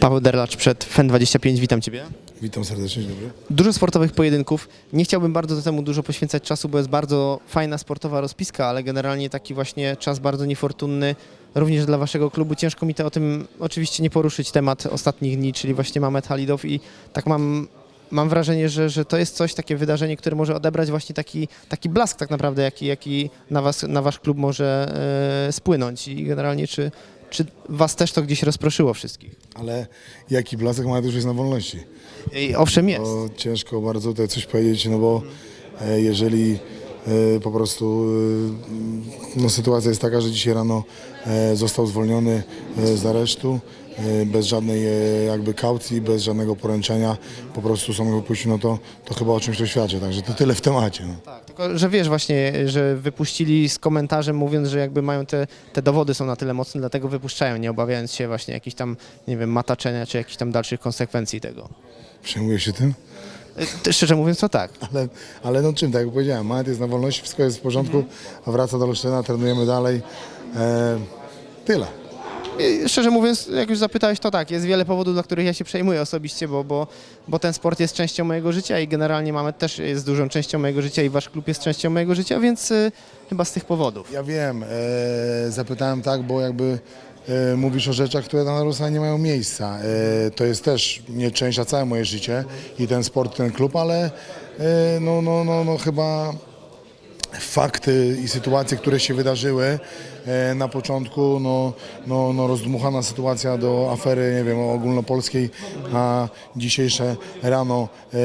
Paweł Derlacz przed FEN25, witam Ciebie. Witam serdecznie, dzień dobry. Dużo sportowych pojedynków. Nie chciałbym bardzo temu dużo poświęcać czasu, bo jest bardzo fajna sportowa rozpiska, ale generalnie taki właśnie czas bardzo niefortunny również dla Waszego klubu. Ciężko mi to o tym oczywiście nie poruszyć temat ostatnich dni, czyli właśnie Mamet Halidow i tak mam mam wrażenie, że, że to jest coś, takie wydarzenie, które może odebrać właśnie taki, taki blask tak naprawdę, jaki, jaki na, was, na wasz klub może e, spłynąć i generalnie czy, czy was też to gdzieś rozproszyło wszystkich? Ale jaki blasek ma już jest na wolności? I owszem jest. To ciężko bardzo tutaj coś powiedzieć, no bo e, jeżeli po prostu e, no, sytuacja jest taka, że dzisiaj rano e, został zwolniony e, z aresztu e, bez żadnej jakby kaucji, bez żadnego poręczenia, po prostu są wypuścił, no to, to chyba o czymś to świadczy, także to tyle w temacie. No. Tak, tylko że wiesz właśnie, że wypuścili z komentarzem mówiąc, że jakby mają te, te dowody są na tyle mocne, dlatego wypuszczają, nie obawiając się właśnie jakichś tam, nie wiem, mataczenia czy jakichś tam dalszych konsekwencji tego. Przejmuje się tym? Y, Szczerze mówiąc to tak. Ale, ale no czym, tak jak powiedziałem, Manet jest na wolności, wszystko jest w porządku, a wraca do Olsztyna, trenujemy dalej. E, tyle. I Szczerze mówiąc, jak już zapytałeś, to tak, jest wiele powodów, dla których ja się przejmuję osobiście, bo, bo, bo ten sport jest częścią mojego życia i generalnie mamy też jest dużą częścią mojego życia i wasz klub jest częścią mojego życia, więc y, chyba z tych powodów. Ja wiem, e, zapytałem tak, bo jakby mówisz o rzeczach, które na Rusach nie mają miejsca. E, to jest też nie część, a całe moje życie i ten sport, ten klub, ale e, no, no, no, no chyba fakty i sytuacje, które się wydarzyły e, na początku, no, no, no rozdmuchana sytuacja do afery, nie wiem, ogólnopolskiej, a dzisiejsze rano e,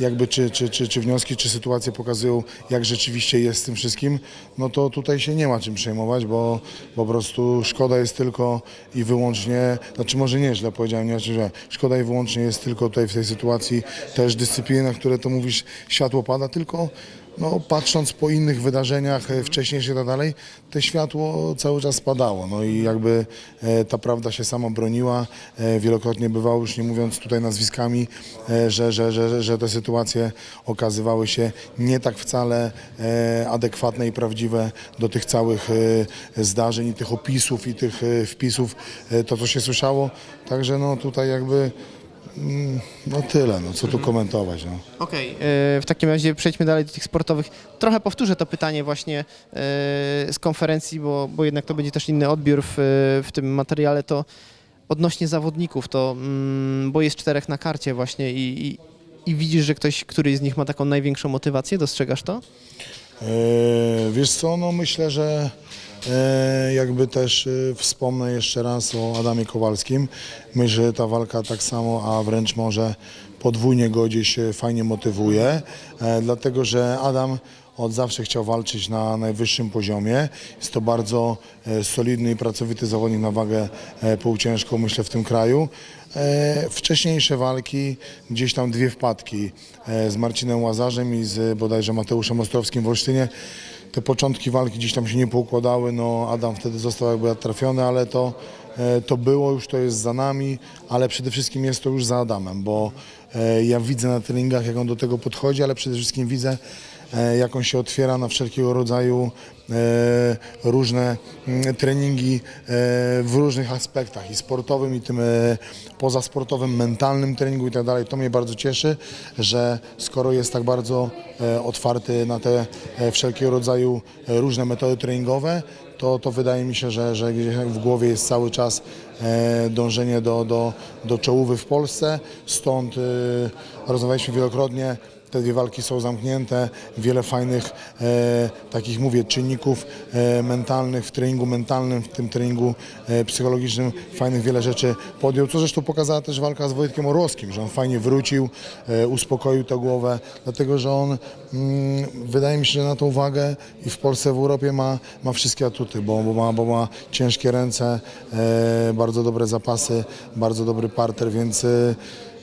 jakby czy, czy, czy, czy wnioski, czy sytuacje pokazują, jak rzeczywiście jest z tym wszystkim, no to tutaj się nie ma czym przejmować, bo po prostu szkoda jest tylko i wyłącznie, znaczy może nie źle powiedziałem, nie znaczy, że szkoda i wyłącznie jest tylko tutaj w tej sytuacji też dyscypliny, na które to mówisz, światło pada, tylko no, patrząc po innych wydarzeniach e, wcześniejszych i tak dalej, to światło cały czas spadało. No i jakby e, ta prawda się sama broniła. E, wielokrotnie bywało, już nie mówiąc tutaj nazwiskami, że, że, że, że te sytuacje okazywały się nie tak wcale adekwatne i prawdziwe do tych całych zdarzeń i tych opisów i tych wpisów, to co się słyszało. Także no tutaj jakby no tyle, no co tu komentować. No. Okej, e, w takim razie przejdźmy dalej do tych sportowych. Trochę powtórzę to pytanie właśnie e, z konferencji, bo, bo jednak to będzie też inny odbiór w, w tym materiale. To odnośnie zawodników, to mm, bo jest czterech na karcie właśnie i, i, i widzisz, że ktoś, któryś z nich ma taką największą motywację, dostrzegasz to? E, Wiesz co, no myślę, że jakby też e, wspomnę jeszcze raz o Adamie Kowalskim. Myślę, że ta walka tak samo, a wręcz może podwójnie go gdzieś e, fajnie motywuje, e, dlatego że Adam od zawsze chciał walczyć na najwyższym poziomie. Jest to bardzo e, solidny i pracowity zawodnik na wagę e, półciężką, myślę, w tym kraju. E, Wcześniejsze walki, gdzieś tam dwie wpadki z Marcinem Łazarzem i z bodajże Mateuszem Ostrowskim w Olsztynie. Te początki walki gdzieś tam się nie poukładały, no Adam wtedy został jakby trafiony, ale to, to było już, to jest za nami, ale przede wszystkim jest to już za Adamem, bo ja widzę na treningach, jak on do tego podchodzi, ale przede wszystkim widzę, jak on się otwiera na wszelkiego rodzaju e, różne mm, treningi e, w różnych aspektach i sportowym i tym e, pozasportowym, mentalnym treningu i tak dalej. To mnie bardzo cieszy, że skoro jest tak bardzo e, otwarty na te e, wszelkiego rodzaju e, różne metody treningowe, to, to wydaje mi się, że, że w głowie jest cały czas e, dążenie do, do, do czołówy w Polsce. Stąd e, rozmawialiśmy wielokrotnie. Te dwie walki są zamknięte, wiele fajnych, e, takich mówię, czynników e, mentalnych w treningu mentalnym, w tym treningu e, psychologicznym, fajnych wiele rzeczy podjął, co zresztą pokazała też walka z Wojtkiem Orłowskim, że on fajnie wrócił, e, uspokoił tę głowę, dlatego że on, mm, wydaje mi się, że na tą wagę i w Polsce, w Europie ma, ma wszystkie atuty, bo, bo, ma, bo ma ciężkie ręce, e, bardzo dobre zapasy, bardzo dobry parter, więc e,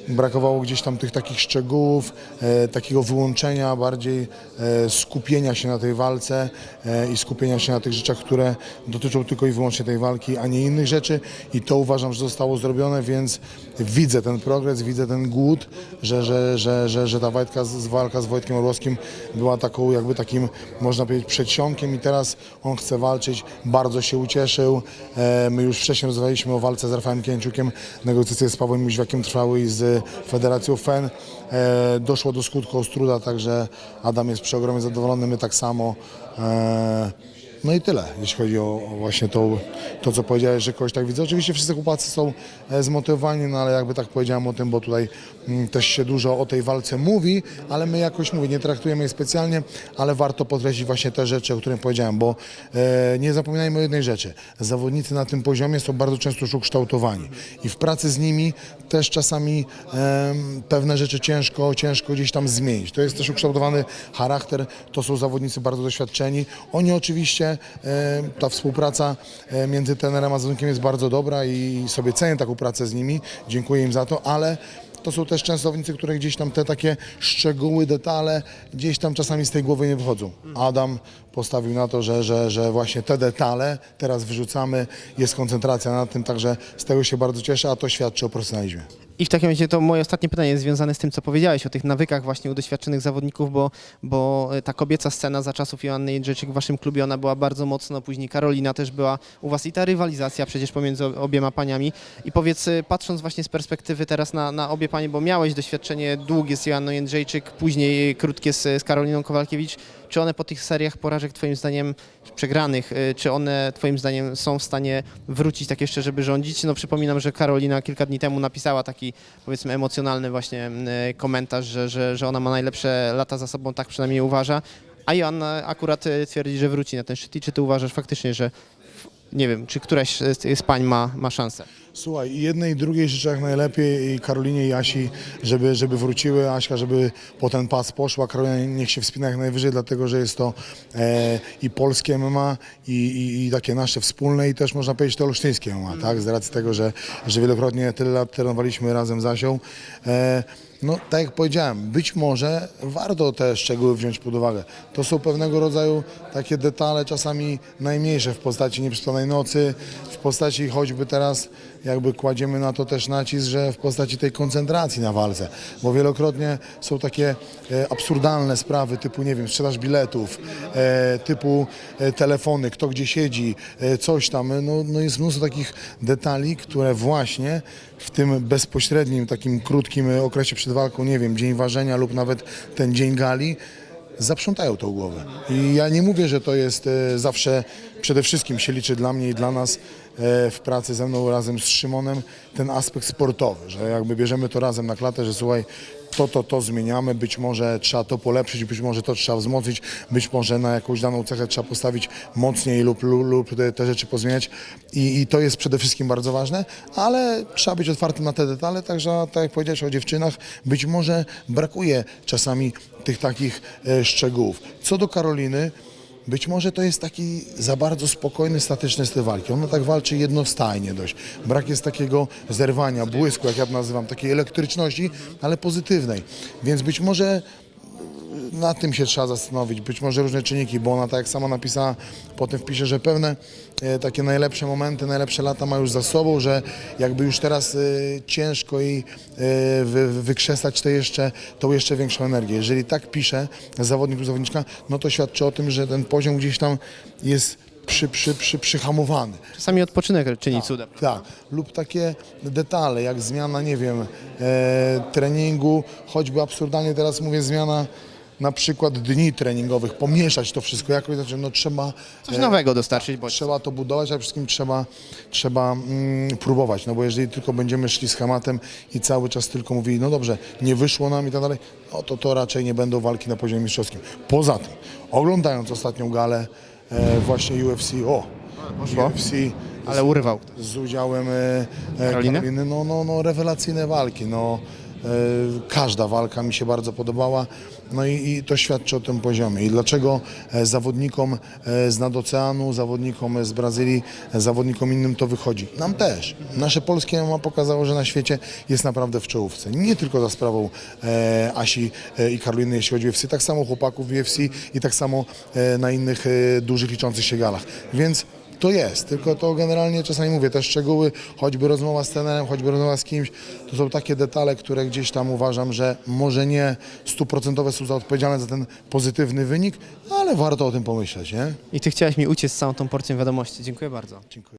brakowało gdzieś tam tych takich szczegółów, e, takiego wyłączenia, bardziej e, skupienia się na tej walce e, i skupienia się na tych rzeczach, które dotyczą tylko i wyłącznie tej walki, a nie innych rzeczy. I to uważam, że zostało zrobione, więc widzę ten progres, widzę ten głód, że, że, że, że, że ta walka z, walka z Wojtkiem Orłowskim była taką jakby takim, można powiedzieć, przedsionkiem i teraz on chce walczyć, bardzo się ucieszył. E, my już wcześniej rozmawialiśmy o walce z Rafałem Kieńczukiem, negocjacje z Pawłem Jóźwiakiem trwały i z Federacją FEN. E, doszło do skutku Ostruda, także Adam jest przeogromnie zadowolony, my tak samo. E, no i tyle, jeśli chodzi o, właśnie to, to, co powiedziałeś, że kogoś tak widzę. Oczywiście wszyscy chłopacy są e, zmotywowani, no ale jakby tak powiedziałem o tym, bo tutaj mm, też się dużo o tej walce mówi, ale my jakoś, mówię, nie traktujemy jej specjalnie, ale warto podkreślić właśnie te rzeczy, o których powiedziałem, bo e, nie zapominajmy o jednej rzeczy. Zawodnicy na tym poziomie są bardzo często już ukształtowani i w pracy z nimi też czasami em, pewne rzeczy ciężko, ciężko gdzieś tam zmienić. To jest też ukształtowany charakter, to są zawodnicy bardzo doświadczeni. Oni oczywiście, em, ta współpraca e, między trenerem a zawodnikiem jest bardzo dobra i sobie cenię taką pracę z nimi, dziękuję im za to, ale to są też często zawodnicy, które gdzieś tam te takie szczegóły, detale gdzieś tam czasami z tej głowy nie wychodzą. Adam postawił na to, że, że, że właśnie te detale teraz wyrzucamy, jest koncentracja na tym, także z tego się bardzo cieszę, a to świadczy o profesjonalizmie. I w takim razie to moje ostatnie pytanie jest związane z tym, co powiedziałeś o tych nawykach właśnie u doświadczonych zawodników, bo, bo e, ta kobieca scena za czasów Joanny Jędrzejczyk w waszym klubie, ona była bardzo mocno, później Karolina też była u was i ta rywalizacja przecież pomiędzy obiema paniami. I powiedz, e, patrząc właśnie z perspektywy teraz na, na obie panie, bo miałeś doświadczenie długie z Joanną Jędrzejczyk, później krótkie z, z Karoliną Kowalkiewicz, czy one po tych seriach porażek twoim zdaniem przegranych, y, czy one twoim zdaniem są w stanie wrócić tak jeszcze, żeby rządzić? No przypominam, że Karolina kilka dni temu napisała taki powiedzmy emocjonalny właśnie y, komentarz, że, że, że ona ma najlepsze lata za sobą, tak przynajmniej uważa, a Joanna akurat y, twierdzi, że wróci na ten szczyt i czy ty uważasz faktycznie, że nie wiem, czy któraś z, z pań ma, ma szansę? Słuchaj, jednej i drugiej życzę jak najlepiej i Karolinie i Asi, żeby, żeby wróciły, Aśka, żeby po ten pas poszła, Karolina niech się wspina jak najwyżej, dlatego że jest to e, i polskie MMA i, i, i takie nasze wspólne i też można powiedzieć to olsztyńskie MMA, tak, z racji tego, że, że wielokrotnie tyle lat trenowaliśmy razem z Asią. E, no, tak jak powiedziałem, być może warto te szczegóły wziąć pod uwagę. To są pewnego rodzaju takie detale, czasami najmniejsze w postaci nieprzespanej nocy, w postaci choćby teraz jakby kładziemy na to też nacisk, że w postaci tej koncentracji na walce, bo wielokrotnie są takie e, absurdalne sprawy typu, nie wiem, sprzedaż biletów, e, typu e, telefony, kto gdzie siedzi, coś tam, no, no jest mnóstwo takich detali, które właśnie w tym bezpośrednim, takim krótkim okresie przed walką, nie wiem, dzień ważenia lub nawet ten dzień gali, zaprzątają tą głowę. I ja nie mówię, że to jest e, zawsze, przede wszystkim się liczy dla mnie i dla nas e, w pracy ze mną razem z Szymonem ten aspekt sportowy, że jakby bierzemy to razem na klatę, że słuchaj, to, to, to zmieniamy, być może trzeba to polepszyć, być może to trzeba wzmocnić, być może na jakąś daną cechę trzeba postawić mocniej lub, lub, lub te, te rzeczy pozmieniać. I, i to jest przede wszystkim bardzo ważne, ale trzeba być otwartym na te detale, także tak jak powiedziałeś o dziewczynach, być może brakuje czasami tych takich e, szczegółów. Co do Karoliny, być może to jest taki za bardzo spokojny, statyczny styl walki. Ona tak walczy jednostajnie dość. Brak jest takiego zerwania, błysku, jak ja nazywam, takiej elektryczności, ale pozytywnej. Więc być może nad tym się trzeba zastanowić, być może różne czynniki, bo ona tak jak sama napisała, potem wpisze, że pewne e, takie najlepsze momenty, najlepsze lata ma już za sobą, że jakby już teraz e, ciężko jej e, wy, wykrzesać te jeszcze, tą jeszcze większą energię. Jeżeli tak pisze zawodnik lub zawodniczka, no to świadczy o tym, że ten poziom gdzieś tam jest przy, przy, przy, przyhamowany. Czasami odpoczynek czyni cuda. Tak, lub takie detale, jak zmiana, nie wiem, e, treningu, choćby absurdalnie teraz mówię, zmiana na przykład dni treningowych, pomieszać to wszystko jakoś, znaczy, no trzeba, Coś nowego dostarczyć, bo trzeba to budować, a przede wszystkim trzeba, trzeba mm, próbować, no bo jeżeli tylko będziemy szli schematem i cały czas tylko mówili, no dobrze, nie wyszło nam i tak dalej, no to to raczej nie będą walki na poziomie mistrzowskim. Poza tym, oglądając ostatnią galę e, właśnie UFC, o, poszło. UFC ale urwał. z udziałem e, e, Karoliny? Karoliny, no, no, no rewelacyjne walki, no każda walka mi się bardzo podobała, no i, i to świadczy o tym poziomie. I dlaczego e, zawodnikom e, z nadoceanu, zawodnikom z Brazylii, e, zawodnikom innym to wychodzi? Nam też. Nasze polskie MMA pokazało, że na świecie jest naprawdę w czołówce. Nie tylko za sprawą e, Asi e, i Karoliny, jeśli chodzi o UFC, tak samo chłopaków w UFC i tak samo e, na innych e, dużych liczących się galach. Więc to jest, tylko to generalnie czasami mówię, te szczegóły, choćby rozmowa z trenerem, choćby rozmowa z kimś, to są takie detale, które gdzieś tam uważam, że może nie stuprocentowe są za odpowiedzialne za ten pozytywny wynik, ale warto o tym pomyśleć, nie? I ty chciałeś mi uciec z całą tą porcją wiadomości. Dziękuję bardzo. Dziękuję.